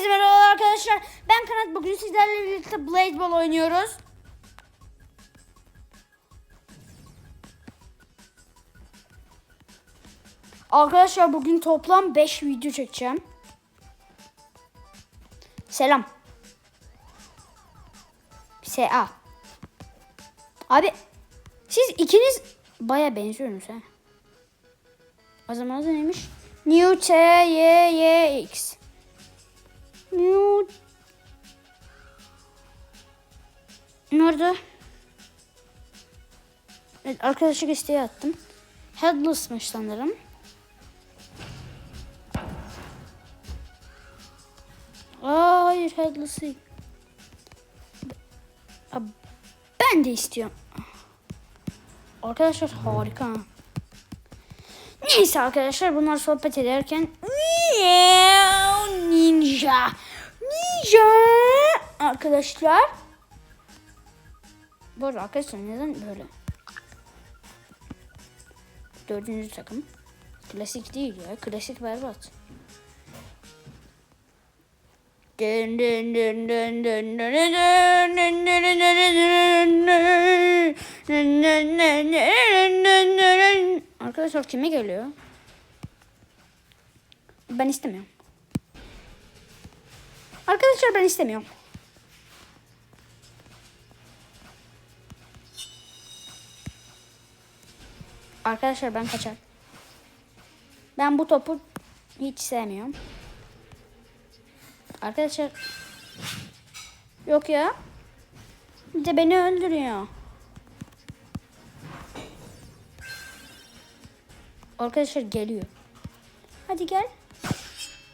Herkese merhaba arkadaşlar. Ben Kanat. Bugün sizlerle birlikte Blade Ball oynuyoruz. Arkadaşlar bugün toplam 5 video çekeceğim. Selam. SA. Abi siz ikiniz baya benziyorsunuz ha. O zaman neymiş? New T Y Y X. Nerede? Evet arkadaşlık isteği attım. Headless'mış sanırım. Aa hayır headless değil. Aa, Ben de istiyorum. Arkadaşlar harika. ha. Neyse arkadaşlar bunlar sohbet ederken Ninja Ninja Arkadaşlar Bu arada arkadaşlar neden böyle Dördüncü takım Klasik değil ya klasik berbat Dün. Arkadaşlar kime geliyor? Ben istemiyorum. Arkadaşlar ben istemiyorum. Arkadaşlar ben kaçar. Ben bu topu hiç sevmiyorum. Arkadaşlar yok ya. Bir de beni öldürüyor. Arkadaşlar geliyor. Hadi gel.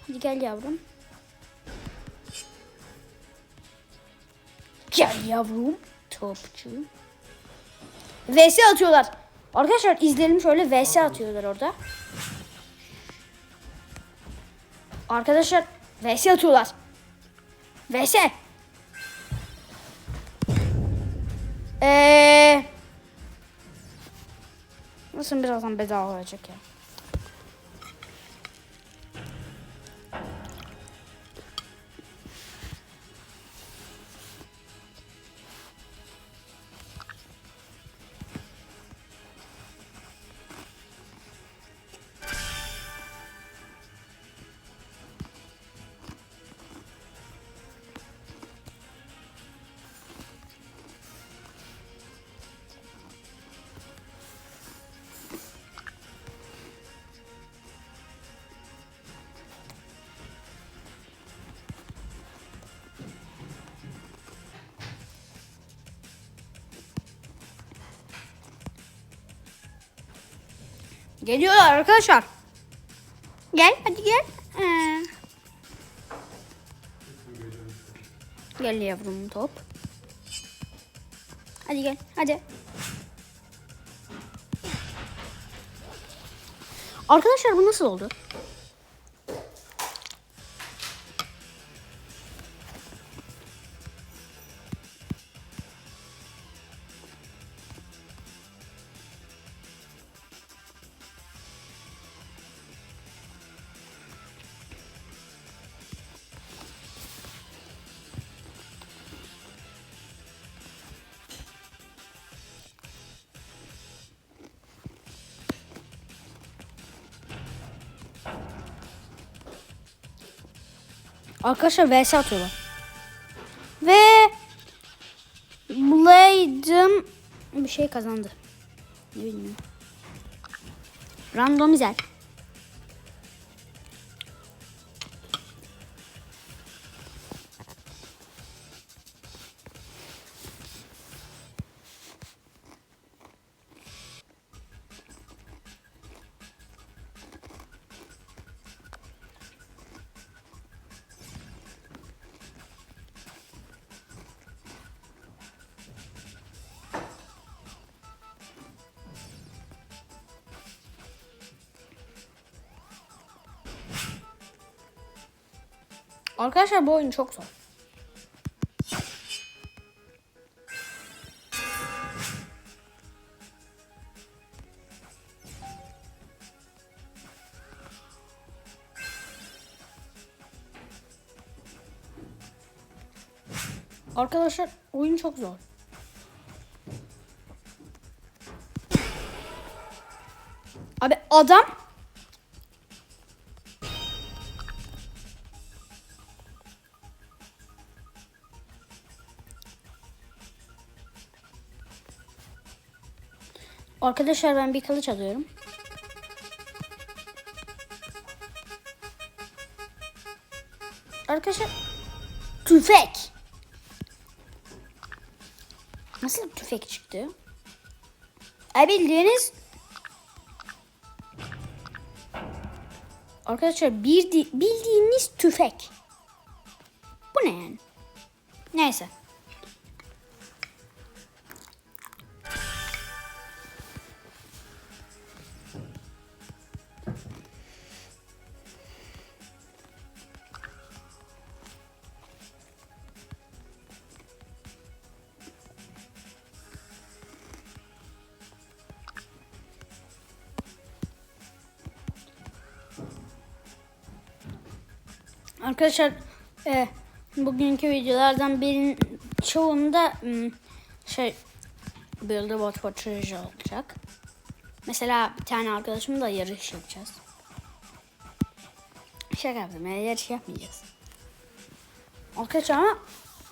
Hadi gel yavrum. Gel yavrum. Topçu. VS atıyorlar. Arkadaşlar izleyelim şöyle VS atıyorlar orada. Arkadaşlar VS atıyorlar. VS. Eee Nasıl birazdan bedava olacak ya. Geliyorlar arkadaşlar. Gel hadi gel. Ee. Gel yavrum top. Hadi gel hadi. Arkadaşlar bu nasıl oldu? Arkadaşlar vs atıyorlar. Ve Blade'ım bir şey kazandı. Ne bilmiyorum. Randomizer. Arkadaşlar bu oyun çok zor. Arkadaşlar oyun çok zor. Abi adam Arkadaşlar ben bir kılıç alıyorum. Arkadaşlar tüfek. Nasıl tüfek çıktı? E bildiğiniz Arkadaşlar bir di- bildiğiniz tüfek. Bu ne yani? Neyse. Arkadaşlar e, bugünkü videolardan birinin çoğunda m, şey Build a Bot for olacak. Mesela bir tane arkadaşımla yarış yapacağız. Şaka yaptım ya yarış yapmayacağız. Arkadaşlar ama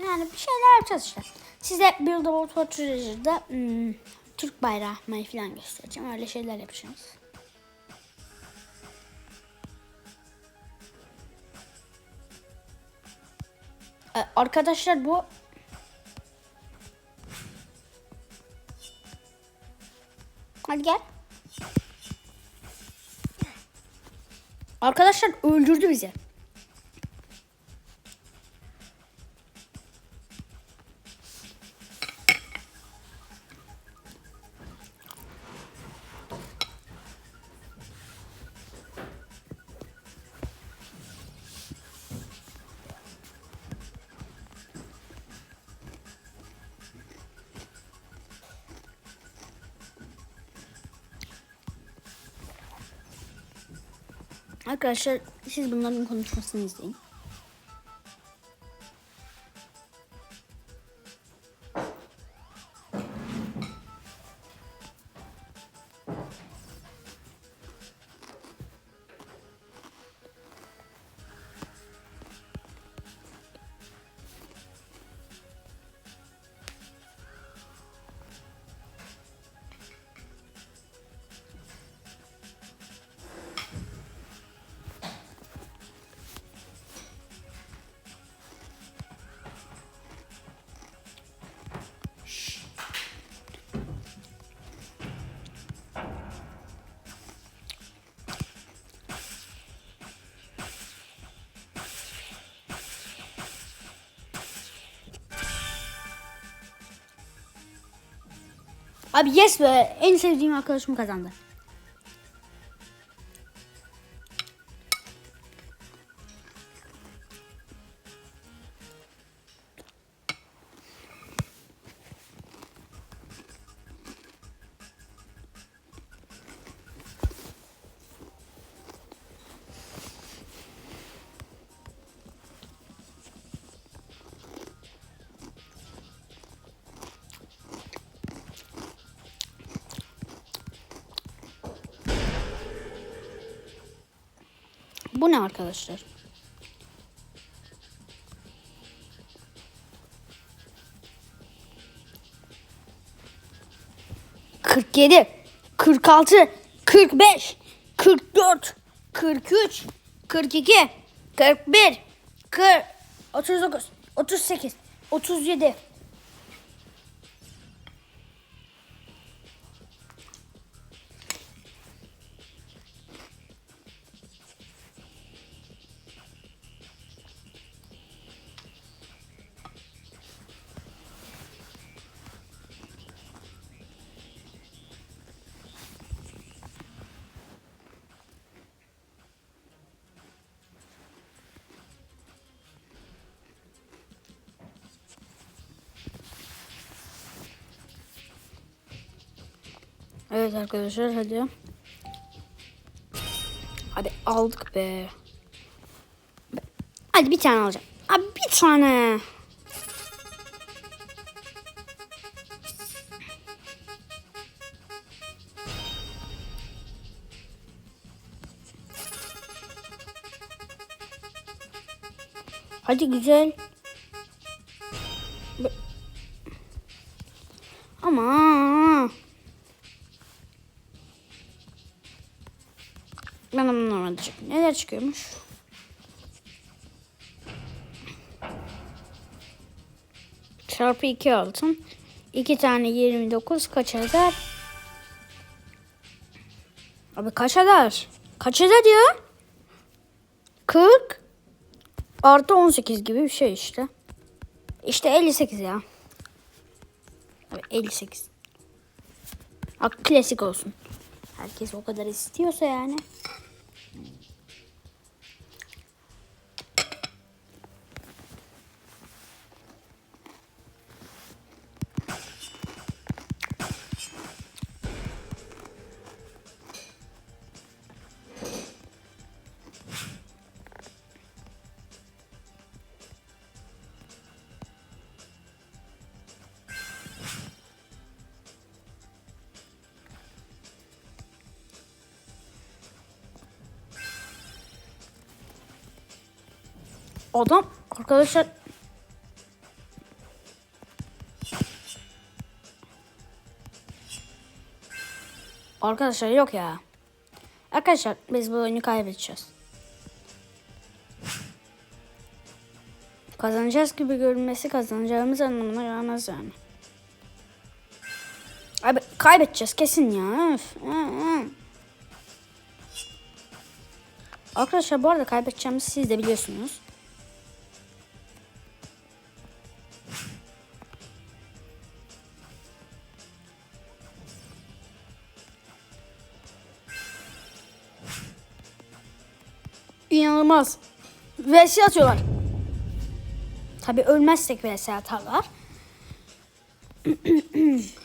yani bir şeyler yapacağız işte. Size Build a Bot for Treasure'da m, Türk bayrağı falan göstereceğim. Öyle şeyler yapacağız. Ee, Arkadaşlar bu Hadi gel. Arkadaşlar öldürdü bizi. Arkadaşlar siz bunların konuşmasını izleyin. Abi yes be en sevdiğim arkadaşım kazandı. Bu ne arkadaşlar? Kırk yedi, kırk altı, kırk beş, kırk dört, kırk üç, kırk iki, kırk bir, kırk, otuz dokuz, otuz sekiz, otuz yedi. Evet arkadaşlar hadi. Hadi aldık be. Hadi bir tane alacağım. Abi bir tane. Hadi güzel. Çıkıyormuş? Çarpı 2 altın. 2 tane 29 kaç eder? Abi kaç eder? Kaç eder ya? 40 artı 18 gibi bir şey işte. İşte 58 ya. Abi 58. Ha, klasik olsun. Herkes o kadar istiyorsa yani. Adam arkadaşlar Arkadaşlar yok ya. Arkadaşlar biz bu oyunu kaybedeceğiz. Kazanacağız gibi görünmesi kazanacağımız anlamına gelmez yani. Abi kaybedeceğiz kesin ya. Öf. Arkadaşlar bu arada kaybedeceğimizi siz de biliyorsunuz. İnanılmaz. VS atıyorlar. Tabi ölmezsek VS atarlar.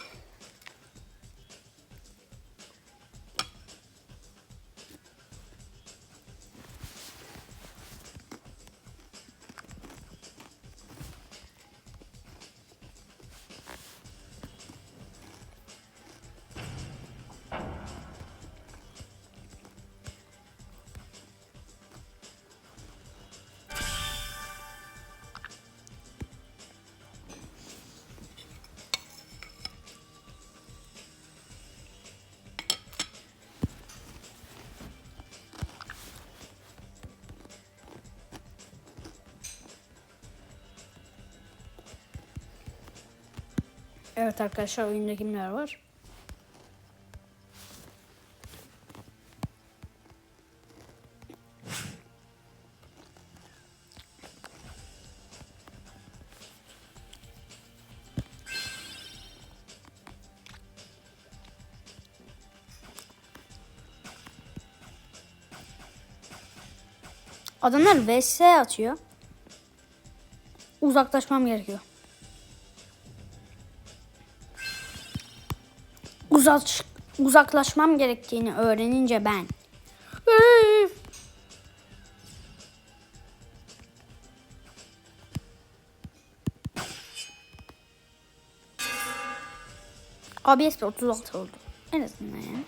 Evet arkadaşlar oyunda kimler var? Adamlar VS atıyor. Uzaklaşmam gerekiyor. Uzak, uzaklaşmam gerektiğini öğrenince ben. ABS 36 oldu. En azından yani.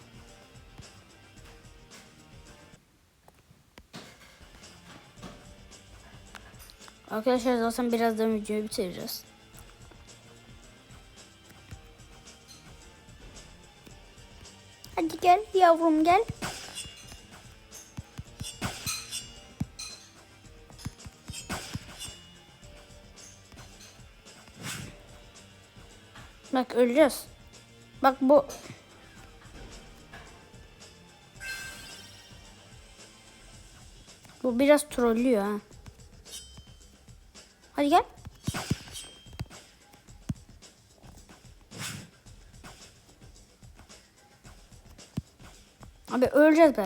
Arkadaşlar zaten birazdan videoyu bitireceğiz. Gel yavrum gel. Bak öleceğiz. Bak bu Bu biraz trollüyor ha. Hadi gel. Abi öleceğiz be.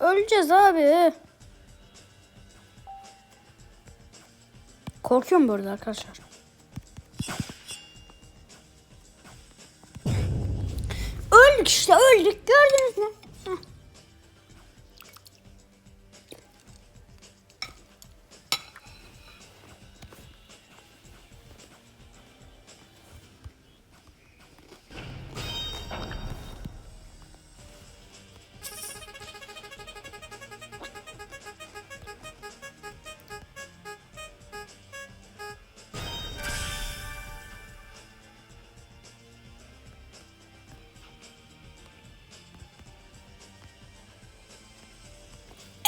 Öleceğiz abi. Korkuyorum burada arkadaşlar. Öldük işte öldük gördünüz mü?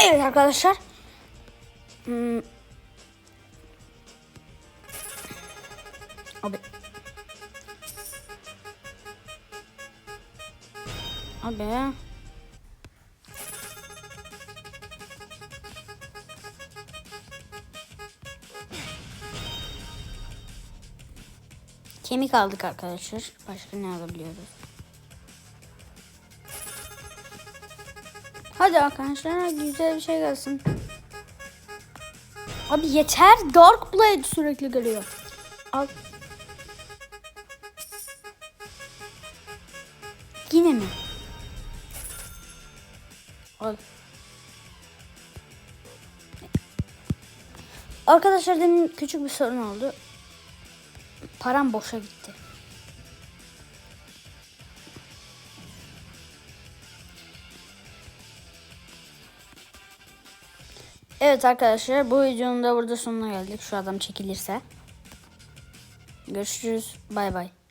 Evet arkadaşlar. Hmm. Abi. Abi. Kemik aldık arkadaşlar. Başka ne alabiliyoruz? Hadi arkadaşlar güzel bir şey gelsin. Abi yeter. Dark Blade sürekli geliyor. Al. Yine mi? Al. Arkadaşlar demin küçük bir sorun oldu. Param boşa gitti. Evet arkadaşlar bu videonun da burada sonuna geldik. Şu adam çekilirse. Görüşürüz. Bay bay.